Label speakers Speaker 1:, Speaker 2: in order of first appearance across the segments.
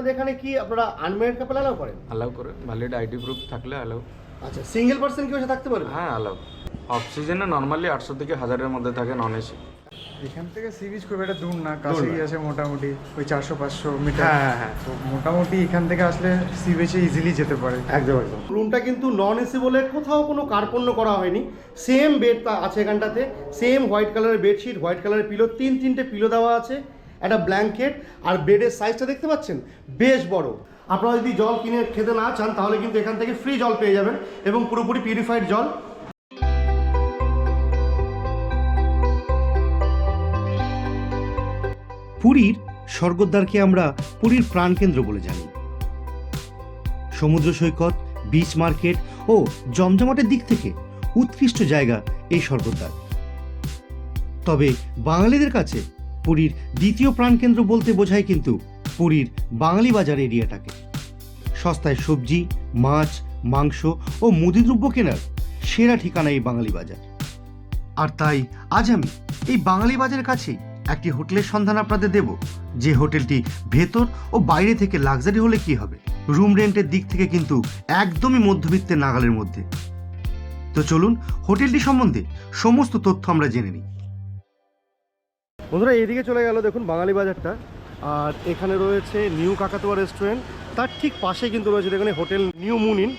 Speaker 1: আপনাদের এখানে কি আপনারা আনমেরিড কাপল অ্যালাউ করেন?
Speaker 2: অ্যালাউ করে ভ্যালিড আইডি প্রুফ থাকলে অ্যালাউ
Speaker 1: আচ্ছা সিঙ্গেল পার্সন কি বসে থাকতে পারবে?
Speaker 2: হ্যাঁ অ্যালাউ অফ সিজনে নর্মালি আটশো থেকে হাজারের মধ্যে থাকে নন এসি
Speaker 3: এখান থেকে সি বিচ খুব একটা দূর না কাছেই আছে মোটামুটি ওই চারশো পাঁচশো মিটার।
Speaker 1: হ্যাঁ হ্যাঁ হ্যাঁ।
Speaker 3: তো মোটামুটি এখান থেকে আসলে সি বিচে ইজিলি যেতে পারে।
Speaker 1: একদম একদম। রুমটা কিন্তু নন এসি বলে কোথাও কোনো কার্পণ্য করা হয়নি। সেম বেড আছে এখানটাতে। সেম হোয়াইট কালারের বেডশিট হোয়াইট কালারের পিলো তিন তিনটে পিলো দেওয়া আছে। একটা ব্ল্যাঙ্কেট আর বেডের সাইজটা দেখতে পাচ্ছেন? বেশ বড়। আপনারা যদি জল কিনে খেতে না চান, তাহলে কিন্তু এখান থেকে ফ্রি জল পেয়ে যাবেন এবং পুরোপুরি পিউরিফাইড জল। পুরীর স্বর্গদ্বারকে আমরা পুরীর প্রাণকেন্দ্র বলে জানি। সমুদ্র সৈকত বিচ মার্কেট ও জমজমাটের দিক থেকে উৎকৃষ্ট জায়গা এই স্বর্গদ্বার। তবে বাঙালিদের কাছে পুরীর দ্বিতীয় প্রাণকেন্দ্র বলতে বোঝায় কিন্তু পুরীর বাঙালি বাজার এরিয়াটাকে। সস্তায় সবজি, মাছ, মাংস ও মুদিদ্রব্য কেনার সেরা ঠিকানা এই বাঙালি বাজার আর তাই আজ আমি এই বাঙালি বাজারের কাছেই একটি হোটেলের সন্ধান আপনাদের দেব, যে হোটেলটি ভেতর ও বাইরে থেকে লাক্সারি হলে কি হবে? রুম রেন্টের দিক থেকে কিন্তু একদমই মধ্যবিত্তের নাগালের মধ্যে। তো চলুন হোটেলটি সম্বন্ধে সমস্ত তথ্য আমরা জেনে নিই। বন্ধুরা, এইদিকে চলে গেল দেখুন বাঙালি বাজারটা। আর এখানে রয়েছে নিউ কাকাতুয়া রেস্টুরেন্ট তার ঠিক পাশে কিন্তু রয়েছে দেখুন হোটেল নিউ মুনিন।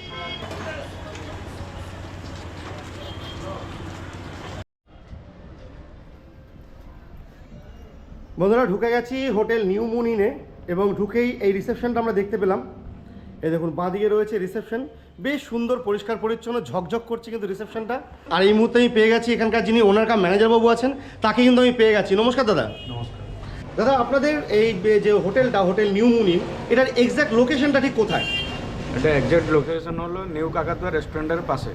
Speaker 1: বন্ধুরা, ঢুকে গেছি হোটেল নিউ মুনিনে এবং ঢুকেই এই রিসেপশনটা আমরা দেখতে পেলাম। এই দেখুন, বাঁদিকে রয়েছে রিসেপশন বেশ সুন্দর পরিষ্কার পরিচ্ছন্ন ঝকঝক করছে কিন্তু রিসেপশনটা। আর এই মুহূর্তে আমি পেয়ে গেছি এখানকার যিনি ওনার কাম ম্যানেজার বাবু আছেন তাকে কিন্তু আমি পেয়ে গেছি। নমস্কার দাদা।
Speaker 2: নমস্কার।
Speaker 1: দাদা আপনাদের এই যে হোটেলটা হোটেল নিউ মুনিন এটার এক্স্যাক্ট লোকেশনটা ঠিক কোথায়?
Speaker 2: এটা এক্সাক্ট লোকেশন হলো নিউ কাকাতুয়া রেস্টুরেন্টের পাশে।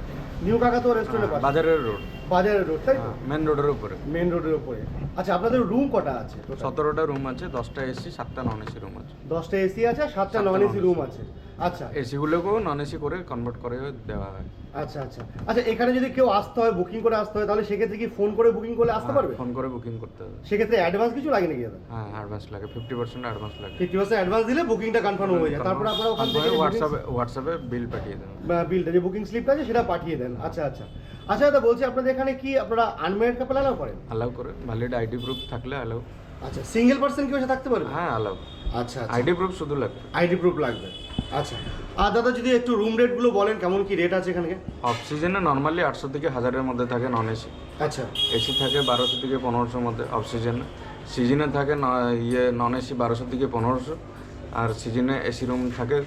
Speaker 1: নিউ কাকাতুয়া রেস্টুরেন্টের পাশে?
Speaker 2: বাজারের রোড
Speaker 1: বাজারের রোড তাই তো?
Speaker 2: মেন রোডের উপরে।
Speaker 1: মেন রোডের উপরে। আচ্ছা আপনাদের রুম কটা আছে?
Speaker 2: সতেরোটা রুম আছে দশটা এসি সাতটা নন এসি রুম আছে।
Speaker 1: দশটা এসি আছে সাতটা নন এসি রুম আছে। আচ্ছা।
Speaker 2: এসিগুলোকেও নন এসি করে কনভার্ট করে দেওয়া হয়।
Speaker 1: আচ্ছা আচ্ছা। আচ্ছা এখানে যদি কেউ আসতে হয় বুকিং করে আসতে হয় তাহলে সেক্ষেত্রে কি ফোন করে বুকিং করলে আসতে পারবে?
Speaker 2: ফোন করে বুকিং করতে হবে।
Speaker 1: সেক্ষেত্রে অ্যাডভান্স কিছু লাগে নাকি দাদা?
Speaker 2: হ্যাঁ অ্যাডভান্স লাগে ফিফটি পার্সেন্ট অ্যাডভান্স লাগে।
Speaker 1: ফিফটি পার্সেন্ট অ্যাডভান্স দিলে বুকিংটা কনফার্ম হয়ে যায়। তারপরে আপনারা ওখান থেকে
Speaker 2: হোয়াটসঅ্যাপে হোয়াটসঅ্যাপে বিল পাঠিয়ে দেবেন
Speaker 1: বিলটা যে বুকিং স্লিপটা আছে সেটা পাঠিয়ে দেন। আচ্ছা আচ্ছা। আচ্ছা দাদা বলছি আপনাদের এখানে কি আপনারা আনমেরিড কাপল অ্যালাউ করেন?
Speaker 2: অ্যালাউ করে। ভ্যালিড আইডি প্রুফ থাকলে অ্যালাউ
Speaker 1: আচ্ছা সিঙ্গেল পার্সন কি বসে থাকতে পারবে?
Speaker 2: হ্যাঁ অ্যালাউ
Speaker 1: আচ্ছা আচ্ছা।
Speaker 2: আইডি প্রুফ শুধু লাগবে।
Speaker 1: আইডি প্রুফ লাগবে। আচ্ছা। আর দাদা যদি একটু রুম রেটগুলো বলেন কেমন কি রেট আছে এখানে?
Speaker 2: অফ সিজনে নর্মালি আটশো থেকে হাজারের মধ্যে থাকে নন এসি
Speaker 1: আচ্ছা।
Speaker 2: এসি থাকে বারোশো থেকে পনেরোশোর মধ্যে অফ সিজনে সিজনে থাকে ইয়ে নন এসি বারোশো থেকে পনেরোশো। আর সিজনে এসি রুম থাকে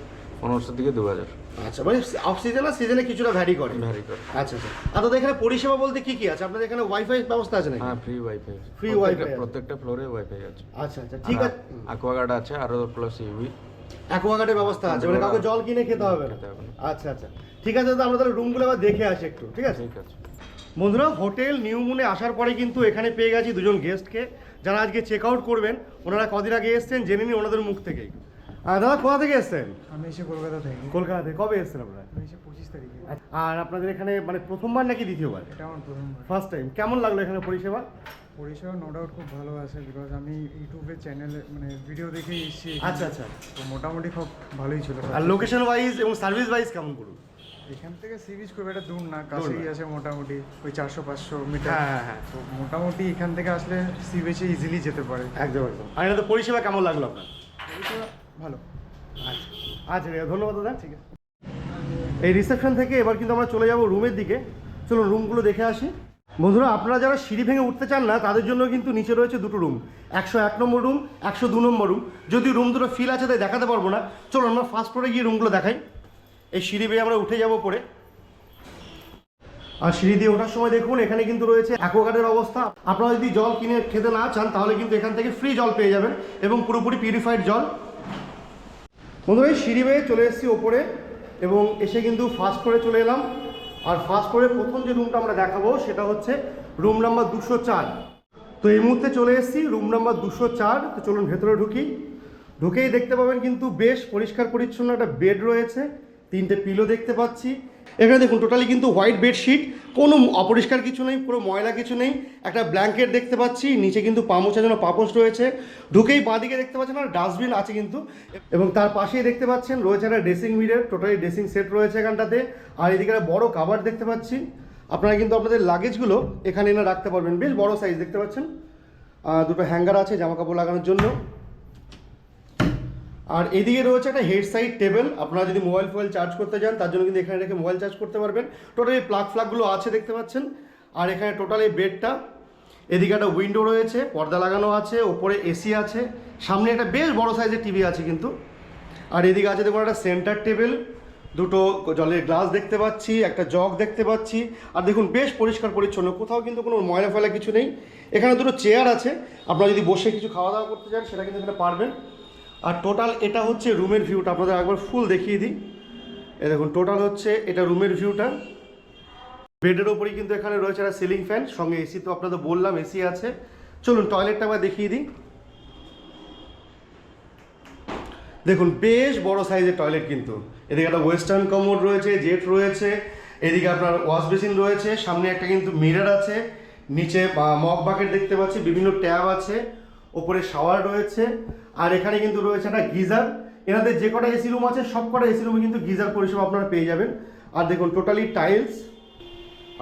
Speaker 2: পনেরোশো থেকে দু হাজার
Speaker 1: আচ্ছা মানে অফ সিজন আর সিজনে কিছুটা ভ্যারি করে।
Speaker 2: ভ্যারি করে।
Speaker 1: আচ্ছা আচ্ছা। আর দাদা এখানে পরিষেবা বলতে কি কি আছে? আপনাদের এখানে ওয়াইফাই ব্যবস্থা আছে নাকি?
Speaker 2: হ্যাঁ ফ্রি ওয়াইফাই
Speaker 1: Free Wi-Fi
Speaker 2: প্রত্যেকটা ফ্লোরে ওয়াইফাই আছে।
Speaker 1: আচ্ছা আচ্ছা ঠিক আছে।
Speaker 2: অ্যাকোয়াগার্ড আছে আরও প্লাস
Speaker 1: অ্যাকোয়াগার্ডের ব্যবস্থা আছে মানে কাউকে জল কিনে খেতে হবে না। আচ্ছা আচ্ছা। ঠিক আছে দাদা আমরা তাহলে রুমগুলো আবার দেখে আসি একটু ঠিক আছে?
Speaker 2: ঠিক আছে।
Speaker 1: বন্ধুরা হোটেল নিউ মুনে আসার পরে কিন্তু এখানে পেয়ে গেছি দুজন গেস্টকে যারা আজকে চেক আউট করবেন ওনারা কদিন আগে এসছেন জেনে নিন ওনাদের মুখ থেকেই। দাদা কোথা থেকে এসছেন?
Speaker 3: আমি এসে কলকাতা থেকে।
Speaker 1: কলকাতা থেকে কবে এসছেন আপনারা?
Speaker 3: আমি এসে পঁচিশ তারিখে।
Speaker 1: আর আপনাদের এখানে মানে প্রথমবার নাকি দ্বিতীয়বার?
Speaker 3: এটা আমার প্রথমবার।
Speaker 1: ফার্স্ট টাইম কেমন লাগল এখানে পরিষেবা?
Speaker 3: পরিষেবা নো ডাউট খুব ভালো আছে বিকজ আমি ইউটিউবে চ্যানেলে মানে ভিডিও দেখেই এসেছি
Speaker 1: আচ্ছা আচ্ছা।
Speaker 3: তো মোটামুটি খুব ভালোই ছিল।
Speaker 1: আর লোকেশন ওয়াইজ এবং সার্ভিস ওয়াইজ কেমন করুন?
Speaker 3: এখান থেকে সি বিচ খুব একটা দূর না কাছেই। আছে মোটামুটি ওই চারশো পাঁচশো মিটার
Speaker 1: হ্যাঁ হ্যাঁ হ্যাঁ।
Speaker 3: তো মোটামুটি এখান থেকে আসলে সি বিচে ইজিলি যেতে পারে।
Speaker 1: একদম একদম। আর এনাদের পরিষেবা কেমন লাগল আপনার?
Speaker 3: পরিষেবা ভালো।
Speaker 1: আচ্ছা। আচ্ছা ঠিক আছে ধন্যবাদ দাদা। ঠিক আছে। এই রিসেপশন থেকে এবার কিন্তু আমরা চলে যাব রুমের দিকে। চলুন রুমগুলো দেখে আসি। বন্ধুরা আপনারা যারা সিঁড়ি ভেঙে উঠতে চান না তাদের জন্য কিন্তু নিচে রয়েছে দুটো রুম একশো এক নম্বর রুম একশো দু নম্বর রুম যদি রুম দুটো ফিল আছে তাই দেখাতে পারব না। চলুন আমরা ফার্স্ট ফ্লোরে গিয়ে রুমগুলো দেখাই। এই সিঁড়ি বেয়ে আমরা উঠে যাব পরে আর সিঁড়ি দিয়ে ওঠার সময় দেখুন এখানে কিন্তু রয়েছে অ্যাকোয়াগার্ডের অবস্থা। আপনারা যদি জল কিনে খেতে না চান তাহলে কিন্তু এখান থেকে ফ্রি জল পেয়ে যাবেন এবং পুরোপুরি পিউরিফাইড জল। এই সিঁড়ি বেয়ে চলে এসেছি ওপরে এবং এসে কিন্তু ফার্স্ট ফ্লোরে চলে এলাম। আর ফার্স্ট ফ্লোরে প্রথম যে রুমটা আমরা দেখাবো সেটা হচ্ছে রুম নাম্বার দুশো চার। তো এই মুহূর্তে চলে এসেছি রুম নাম্বার দুশো চার। তো চলুন ভেতরে ঢুকি। ঢুকেই দেখতে পাবেন কিন্তু বেশ পরিষ্কার পরিচ্ছন্ন একটা বেড রয়েছে। তিনটে পিলো দেখতে পাচ্ছি। এখানে দেখুন টোটালি কিন্তু হোয়াইট বেডশিট কোনো অপরিষ্কার কিছু নেই, পুরো ময়লা কিছু নেই। একটা ব্ল্যাঙ্কেট দেখতে পাচ্ছি, নিচে কিন্তু পা মোছার জন্য পাপোশ রয়েছে। ঢুকেই বাঁদিকে দেখতে পাচ্ছেন, আর ডাস্টবিন আছে কিন্তু। এবং তার পাশেই দেখতে পাচ্ছেন, রয়েছে একটা dressing mirror totally dressing set রয়েছে এখানটাতে। আর এদিকে একটা বড় কাভার দেখতে পাচ্ছি। আপনারা কিন্তু আপনাদের লাগেজগুলো এখানে এনে রাখতে পারবেন। বেশ বড় সাইজ দেখতে পাচ্ছেন। দুটো হ্যাঙ্গার আছে, জামা কাপড় লাগানোর জন্য। আর এদিকে রয়েছে একটা হেড সাইড টেবিল আপনারা যদি মোবাইল ফোবাইল চার্জ করতে যান, তার জন্য কিন্তু এখানে রেখে মোবাইল চার্জ করতে পারবেন। টোটালি প্লাগ ফ্লাগগুলো আছে, দেখতে পাচ্ছেন? আর এখানে টোটালি বেডটা এদিকে একটা উইন্ডো রয়েছে, পর্দা লাগানো আছে, ওপরে এসি আছে। সামনে একটা বেশ বড় সাইজের টিভি আছে কিন্তু। আর এদিকে আছে দেখুন একটা সেন্টার টেবিল দুটো জলের গ্লাস দেখতে পাচ্ছি, একটা জগ দেখতে পাচ্ছি। আর দেখুন, বেশ পরিষ্কার পরিচ্ছন্ন। কোথাও কিন্তু কোনো ময়লা ফেলা কিছু নেই। এখানে দুটো চেয়ার আছে। আপনারা যদি বসে কিছু খাওয়া দাওয়া করতে চান, সেটা কিন্তু এখানে পারবেন। আর টোটাল এটা হচ্ছে রুমের ভিউটা আপনাদের একবার ফুল দেখিয়ে দিই। এ দেখুন টোটাল হচ্ছে এটা রুমের ভিউটা বেডের ওপরেই কিন্তু এখানে রয়েছে একটা সিলিং ফ্যান সঙ্গে এসি তো আপনাদের বললাম এসি আছে। চলুন টয়লেটটা আবার দেখিয়ে দিই। দেখুন, বেশ বড় সাইজের টয়লেট কিন্তু। এদিকে একটা ওয়েস্টার্ন কমোড রয়েছে জেট রয়েছে। এদিকে আপনার ওয়াশ বেসিন রয়েছে। সামনে একটা কিন্তু মিরর আছে। নিচে মগ বাকেট দেখতে পাচ্ছি। বিভিন্ন ট্যাব আছে। ওপরে শাওয়ার রয়েছে, আর এখানে কিন্তু রয়েছে একটা গিজার। এনাদের যে কটা এসি রুম আছে, সব কটা এসি রুমে কিন্তু গিজার পরিষেবা আপনারা পেয়ে যাবেন। আর দেখুন টোটালি টাইলস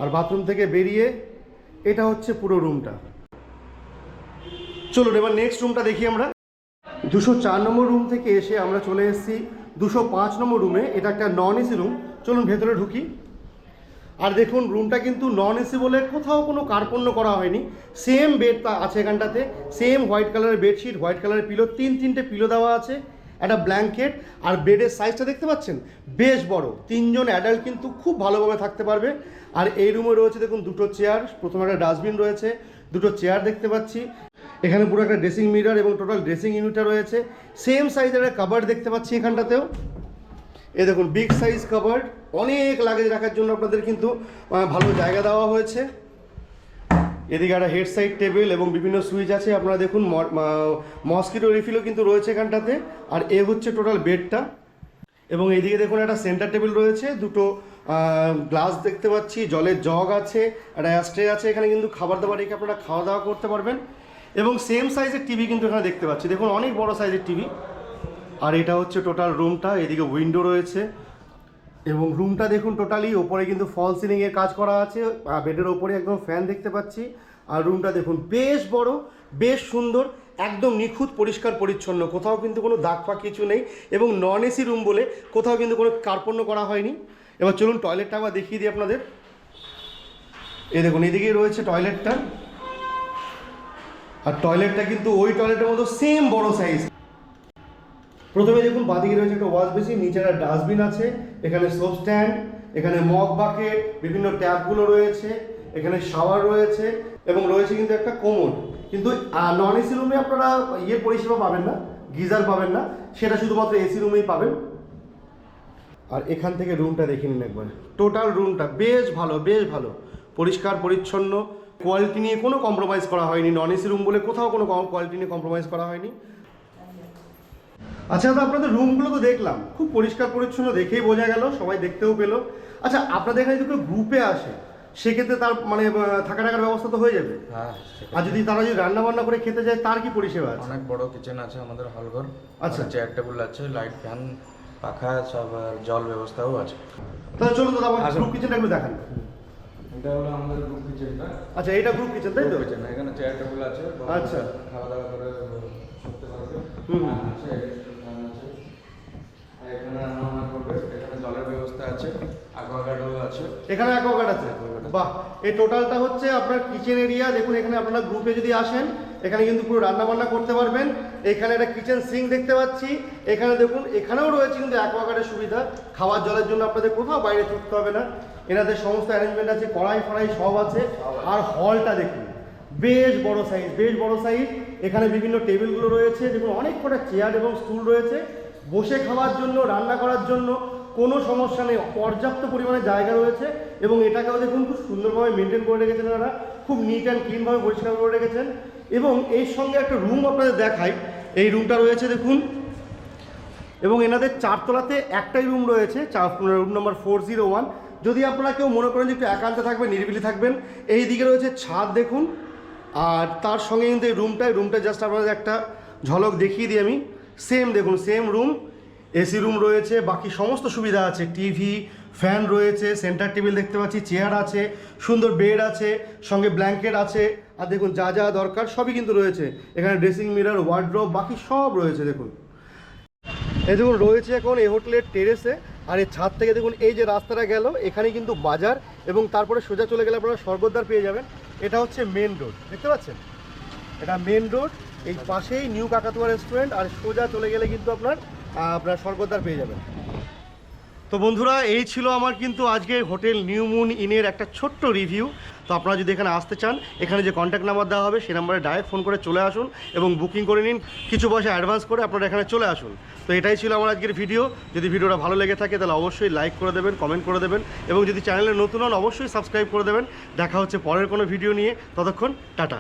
Speaker 1: আর বাথরুম থেকে বেরিয়ে, এটা হচ্ছে পুরো রুমটা চলুন, এবার নেক্সট রুমটা দেখি আমরা। দুশো চার নম্বর রুম থেকে এসে আমরা চলে এসেছি। দুশো পাঁচ নম্বর রুমে এটা একটা নন এসি রুম চলুন, ভেতরে ঢুকি। আর দেখুন রুমটা কিন্তু নন এসি বলে কোথাও কোনো কার্পণ্য করা হয়নি। সেম বেড আছে এখানটাতে। সেম হোয়াইট কালারের বেডশিট হোয়াইট কালারের পিলো তিন তিনটে পিলো দেওয়া আছে, একটা ব্ল্যাঙ্কেট আর বেডের সাইজটা দেখতে পাচ্ছেন? বেশ বড়। তিনজন অ্যাডাল্ট কিন্তু খুব ভালোভাবে থাকতে পারবে। আর এই রুমে রয়েছে, দেখুন, দুটো চেয়ার প্রথমে একটা ডাস্টবিন রয়েছে, দুটো চেয়ার দেখতে পাচ্ছি। এখানে পুরো একটা ড্রেসিং মিরর এবং টোটাল ড্রেসিং ইউনিটটা রয়েছে। সেম সাইজের একটা কাবার দেখতে পাচ্ছি এখানটাতেও। এই দেখুন বিগ সাইজ কাভার্ড অনেক লাগেজ রাখার জন্য আপনাদের কিন্তু ভালো জায়গা দেওয়া হয়েছে। এদিকে একটা হেড সাইড টেবিল এবং বিভিন্ন সুইচ আছে। আপনারা দেখুন মস্কিটো রিফিলও কিন্তু রয়েছে এখানটাতে। আর এ হচ্ছে টোটাল বেডটা এবং এদিকে দেখুন, একটা সেন্টার টেবিল রয়েছে। দুটো গ্লাস দেখতে পাচ্ছি, জলের জগ আছে, একটা অ্যাস্ট্রে আছে। এখানে কিন্তু খাবার দাবার রেখে আপনারা খাওয়া দাওয়া করতে পারবেন। এবং সেম সাইজের টিভি কিন্তু এখানে দেখতে পাচ্ছি। দেখুন, অনেক বড় সাইজের টিভি আর এটা হচ্ছে টোটাল রুমটা এদিকে উইন্ডো রয়েছে। এবং রুমটা দেখুন টোটালি ওপরে কিন্তু ফল সিলিং এর কাজ করা আছে বেডের ওপরে একদম ফ্যান দেখতে পাচ্ছি। আর রুমটা দেখুন, বেশ বড়, বেশ সুন্দর, একদম নিখুঁত, পরিষ্কার, পরিচ্ছন্ন। কোথাও কিন্তু কোনো দাগ ফাঁক কিছু নেই এবং নন এসি রুম বলে কোথাও কিন্তু কোনো কার্পণ্য করা হয়নি। এবার চলুন টয়লেটটা আবার দেখিয়ে দিই আপনাদের। এই দেখুন, এদিকেই রয়েছে টয়লেটটা আর টয়লেটটা কিন্তু ওই টয়লেটের মতো সেম বড় সাইজ প্রথমে দেখুন বাদিকে রয়েছে একটা ওয়াশ বেসিন নিচে একটা ডাস্টবিন আছে, এখানে সোপ স্ট্যান্ড এখানে মগ বাকেট বিভিন্ন ট্যাপগুলো রয়েছে, এখানে শাওয়ার রয়েছে এবং রয়েছে কিন্তু একটা কোমর। কিন্তু নন এসি রুমে আপনারা ইয়ে পরিষেবা পাবেন না, গিজার পাবেন না, সেটা শুধুমাত্র এসি রুমেই পাবেন। আর এখান থেকে রুমটা দেখে নিন একবার। টোটাল রুমটা বেশ ভালো বেশ ভালো। পরিষ্কার, পরিচ্ছন্ন কোয়ালিটি নিয়ে কোনো কম্প্রোমাইজ করা হয়নি নন এসি রুম বলে কোথাও কোনো কোয়ালিটি নিয়ে কম্প্রোমাইজ করা হয়নি। আচ্ছা দাদা আপনাদের রুমগুলো তো দেখলাম। খুব পরিষ্কার পরিচ্ছন্ন দেখেই বোঝা গেল সবাই দেখতেও পেল। আচ্ছা আপনাদের এখানে যদি কেউ গ্রুপে আসে সেক্ষেত্রে তার মানে থাকা টাকার ব্যবস্থা তো হয়ে যাবে?
Speaker 2: হ্যাঁ
Speaker 1: আর যদি তারা যদি রান্না বান্না করে খেতে যায় তার কি পরিষেবা আছে?
Speaker 2: অনেক বড় কিচেন আছে আমাদের হলঘর
Speaker 1: আচ্ছা।
Speaker 2: চেয়ার টেবিল আছে লাইট ফ্যান পাখা সব আর জল ব্যবস্থাও আছে।
Speaker 1: তাহলে চলুন দাদা আমার। গ্রুপ কিচেনটা একটু দেখান।
Speaker 2: এটা হলো আমাদের গ্রুপ কিচেনটা
Speaker 1: আচ্ছা এটা গ্রুপ কিচেন তাই তো?
Speaker 2: কিচেন এখানে চেয়ার টেবিল আছে
Speaker 1: আচ্ছা।
Speaker 2: খাওয়া দাওয়া করে করতে পারবে।
Speaker 1: হুম।
Speaker 2: আছে আর এখানে রান্না বান্না করবে এখানে জলের ব্যবস্থা আছে অ্যাকোয়াগার্ডও আছে।
Speaker 1: এখানে অ্যাকোয়াগার্ড আছে। বাহ এই টোটালটা হচ্ছে আপনার কিচেন এরিয়া দেখুন এখানে আপনারা গ্রুপে যদি আসেন এখানে কিন্তু পুরো রান্না বান্না করতে পারবেন। এখানে একটা কিচেন সিঙ্ক দেখতে পাচ্ছি। এখানে দেখুন এখানেও রয়েছে কিন্তু অ্যাকোয়াগার্ডের সুবিধা। খাওয়ার জলের জন্য আপনাদের কোথাও বাইরে ছুটতে হবে না। এনাদের সমস্ত অ্যারেঞ্জমেন্ট আছে কড়াই ফড়াই সব আছে। আর হলটা দেখুন বেশ বড় সাইজ বেশ বড় সাইজ এখানে বিভিন্ন টেবিলগুলো রয়েছে। দেখুন অনেক কটা চেয়ার এবং স্টুল রয়েছে। বসে খাওয়ার জন্য রান্না করার জন্য কোনো সমস্যা নেই, পর্যাপ্ত পরিমাণে জায়গা রয়েছে এবং এটাকেও দেখুন খুব সুন্দরভাবে মেনটেন করে রেখেছেন তারা খুব নিট অ্যান্ড ক্লিনভাবে পরিষ্কার করে রেখেছেন। এবং এর সঙ্গে একটা রুম আপনাদের দেখাই, এই রুমটা রয়েছে দেখুন। এবং এনাদের চারতলাতে একটাই রুম রয়েছে চার room number four zero one যদি আপনারা কেউ মনে করেন যে একটু একান্তে থাকবেন, নিরিবিলি থাকবেন, এই দিকে রয়েছে ছাদ দেখুন। আর তার সঙ্গে কিন্তু এই রুমটাই রুমটা জাস্ট আপনাদের একটা ঝলক দেখিয়ে দিই আমি। সেম দেখুন সেম রুম এসি রুম রয়েছে, বাকি সমস্ত সুবিধা আছে। টিভি ফ্যান রয়েছে সেন্টার টেবিল দেখতে পাচ্ছি চেয়ার আছে, সুন্দর বেড আছে, সঙ্গে ব্ল্যাঙ্কেট আছে। আর দেখুন, যা যা দরকার সবই কিন্তু রয়েছে। এখানে ড্রেসিং মিরার ওয়ার্ড্রোব বাকি সব রয়েছে, দেখুন। এই দেখুন, রয়েছে এখন এই হোটেলের টেরেসে আর এই ছাদ থেকে দেখুন, এই যে রাস্তাটা গেল এখানে কিন্তু বাজার এবং তারপরে সোজা চলে গেলে আপনারা স্বর্গদ্বার পেয়ে যাবেন। এটা হচ্ছে মেন রোড দেখতে পাচ্ছেন? এটা মেন রোড এই পাশেই নিউ কাকাতুয়া রেস্টুরেন্ট আর সোজা চলে গেলে কিন্তু আপনার আপনার স্বর্গদ্বার পেয়ে যাবেন। তো বন্ধুরা, এই ছিল আমার কিন্তু আজকে হোটেল নিউ মুন ইনের একটা ছোট্ট রিভিউ। তো আপনারা যদি এখানে আসতে চান, এখানে যে কন্ট্যাক্ট নাম্বার দেওয়া হবে, সেই নাম্বারে ডাইরেক্ট ফোন করে চলে আসুন এবং বুকিং করে নিন। কিছু পয়সা অ্যাডভান্স করে আপনারা এখানে চলে আসুন। তো এটাই ছিল আমার আজকের ভিডিও যদি ভিডিওটা ভালো লেগে থাকে, তাহলে অবশ্যই লাইক করে দেবেন কমেন্ট করে দেবেন এবং যদি চ্যানেলে নতুন হন, অবশ্যই সাবস্ক্রাইব করে দেবেন। দেখা হচ্ছে পরের কোনো ভিডিও নিয়ে। ততক্ষণ টাটা।